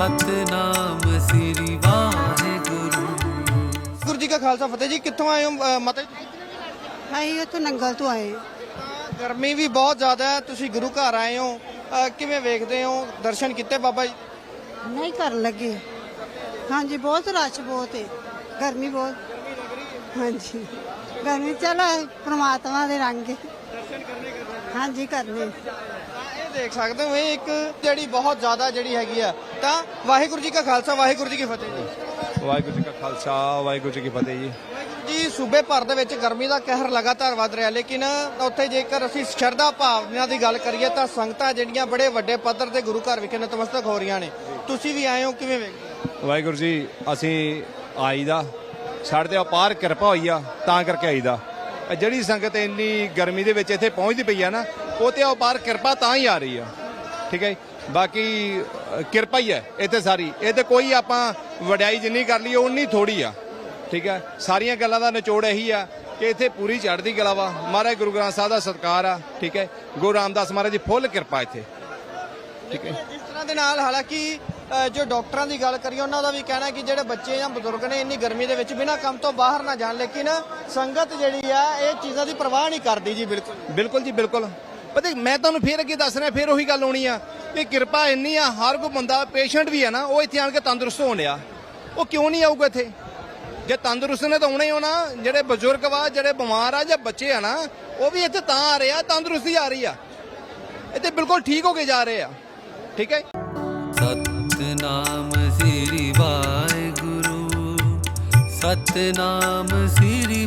ਸਤਨਾਮ ਸ੍ਰੀ ਵਾਹਿਗੁਰੂ। ਗੁਰੂ ਜੀ ਕਾ ਖਾਲਸਾ ਫਤਿਹ ਜੀ ਕਿੱਥੋਂ ਆਏ ਹੋ ਅ, ਮਾਤਾ ਜੀ ਅਸੀਂ ਉੱਥੋਂ ਨੰਗਲ ਤੋਂ ਆਏ। ਤਾਂ ਗਰਮੀ ਵੀ ਬਹੁਤ ਜ਼ਿਆਦਾ ਹੈ ਤੁਸੀਂ ਗੁਰੂ ਘਰ ਆਏ ਹੋ। ਅ, ਕਿਵੇਂ ਵੇਖਦੇ ਹੋ? ਦਰਸ਼ਨ ਕੀਤੇ ਬਾਬਾ ਜੀ? ਨਹੀਂ ਕਰਨ ਲੱਗੇ। ਹਾਂਜੀ ਬਹੁਤ ਰਸ਼ ਬਹੁਤ ਹੈ ਗਰਮੀ ਬਹੁਤ। ਹਾਂਜੀ। ਗਰਮੀ ਚਲੋ ਪ੍ਰਮਾਤਮਾ ਦੇ ਰੰਗ ਹੈ ਹਾਂਜੀ ਕਰਨੇ। ਦੇਖ ਸਕਦੇ ਹੋ ਇਹ ਇੱਕ ਜਿਹੜੀ ਬਹੁਤ ਜ਼ਿਆਦਾ ਜਿਹੜੀ ਹੈਗੀ ਆ ਤਾਂ ਵਾਹਿਗੁਰੂ ਜੀ ਕਾ ਖਾਲਸਾ ਵਾਹਿਗੁਰੂ ਜੀ ਕੀ ਫਤਿਹ ਜੀ। ਵਾਹਿਗੁਰੂ ਜੀ ਕਾ ਖਾਲਸਾ ਵਾਹਿਗੁਰੂ ਜੀ ਕੀ ਫਤਿਹ ਜੀ। ਜੀ ਸੂਬੇ ਭਰ ਦੇ ਵਿੱਚ ਗਰਮੀ ਦਾ ਕਹਿਰ ਲਗਾਤਾਰ ਵੱਧ ਰਿਹਾ ਲੇਕਿਨ ਉੱਥੇ ਜੇਕਰ ਅਸੀਂ ਸ਼ਰਧਾ ਭਾਵਨਾ ਦੀ ਗੱਲ ਕਰੀਏ ਤਾਂ ਸੰਗਤਾਂ ਜਿਹੜੀਆਂ ਬੜੇ ਵੱਡੇ ਪੱਧਰ ਤੇ ਗੁਰੂ ਘਰ ਵਿਖੇ ਨਤਮਸਤਕ ਹੋ ਰਹੀਆਂ ਨੇ। ਤੁਸੀਂ ਵੀ ਆਏ ਹੋ ਕਿਵੇਂ ਵੇਖਦੇ ਵਾਹਿਗੁਰੂ ਜੀ ਅਸੀਂ ਆਈਦਾ ਸਾਡੇ ਤੇ ਅਪਾਰ ਕਿਰਪਾ ਹੋਈ ਆ ਤਾਂ ਕਰਕੇ ਆਈਦਾ। ਇਹ ਜਿਹੜੀ ਸੰਗਤ ਇੰਨੀ ਗਰਮੀ ਦੇ ਵਿੱਚ ਇੱਥੇ ਪਹੁੰਚਦੀ ਪਈ ਆ ਨਾ ਉਹ ਤੇ ਅਪਾਰ ਕਿਰਪਾ ਤਾਂ ਹੀ ਆ ਰਹੀ ਆ। ਠੀਕ ਹੈ ਜੀ? ਬਾਕੀ ਕਿਰਪਾ ਹੀ ਹੈ ਇੱਥੇ ਸਾਰੀ। ਇਹ ਤੇ ਕੋਈ ਆਪਾਂ ਵਡਿਆਈ ਜਿੰਨੀ ਕਰ ਲਈ ਉਨੀ ਥੋੜੀ ਆ। ਠੀਕ ਹੈ? ਸਾਰੀਆਂ ਗੱਲਾਂ ਦਾ ਨਿਚੋੜ ਇਹੀ ਆ ਕਿ ਇੱਥੇ ਪੂਰੀ ਚੜ੍ਹਦੀ ਕਲਾ ਵਾ। ਮਹਾਰਾਜ ਗੁਰੂ ਗ੍ਰੰਥ ਸਾਹਿਬ ਦਾ ਸਤਿਕਾਰ ਆ ਠੀਕ ਹੈ? ਗੁਰੂ ਰਾਮਦਾਸ ਮਹਾਰਾਜ ਦੀ ਫੁੱਲ ਕਿਰਪਾ ਇੱਥੇ। ਠੀਕ ਹੈ? ਇਸ ਤਰ੍ਹਾਂ ਦੇ ਨਾਲ ਹਾਲਾਂਕਿ ਜੋ ਡਾਕਟਰਾਂ ਦੀ ਗੱਲ ਕਰੀਏ ਉਹਨਾਂ ਦਾ ਵੀ ਕਹਿਣਾ ਕਿ ਜਿਹੜੇ ਬੱਚੇ ਜਾਂ ਬਜ਼ੁਰਗ ਨੇ ਇੰਨੀ ਗਰਮੀ ਦੇ ਵਿੱਚ ਬਿਨਾਂ ਕੰਮ ਤੋਂ ਬਾਹਰ ਨਾ ਜਾਣ ਲੇਕਿਨ ਸੰਗਤ ਜਿਹੜੀ ਆ ਇਹ ਚੀਜ਼ਾਂ ਦੀ ਪਰਵਾਹ ਨਹੀਂ ਕਰਦੀ ਜੀ ਬਿਲਕੁਲ। ਬਿਲਕੁਲ ਜੀ ਬਿਲਕੁਲ। ਪਤਾ ਮੈਂ ਤੁਹਾਨੂੰ ਫੇਰ ਅੱਗੇ ਦੱਸ ਰਿਹਾ, ਫੇਰ ਉਹੀ ਗੱਲ ਹੋਣੀ ਆ ਕਿ ਕਿਰਪਾ ਇੰਨੀ ਆ, ਹਰ ਕੋਈ ਬੰਦਾ ਪੇਸ਼ੈਂਟ ਵੀ ਆ ਨਾ, ਉਹ ਇੱਥੇ ਆਣ ਕੇ ਤੰਦਰੁਸਤ ਹੋਣ ਡਿਆ। ਉਹ ਕਿਉਂ ਨਹੀਂ ਆਊਗਾ ਇੱਥੇ? ਜੇ ਤੰਦਰੁਸਤ ਨੇ ਤਾਂ ਆਉਣਾ ਹੀ ਹੋਣਾ ਜਿਹੜੇ ਬਜ਼ੁਰਗ ਵਾ, ਜਿਹੜੇ ਬਿਮਾਰ ਆ, ਜਾਂ ਬੱਚੇ ਆ ਨਾ, ਉਹ ਵੀ ਇੱਥੇ ਤਾਂ ਆ ਰਹੇ ਆ, ਤੰਦਰੁਸਤੀ ਆ ਰਹੀ ਆ। ਇੱਥੇ ਬਿਲਕੁਲ ਠੀਕ ਹੋ ਕੇ ਜਾ ਰਹੇ ਆ। ਠੀਕ ਹੈ ਸਤਨਾਮ ਸ੍ਰੀ ਵਾਹਿਗੁਰੂ, ਸਤਨਾਮ ਸ੍ਰੀ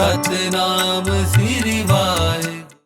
ਸਤਨਾਮ ਸ੍ਰੀ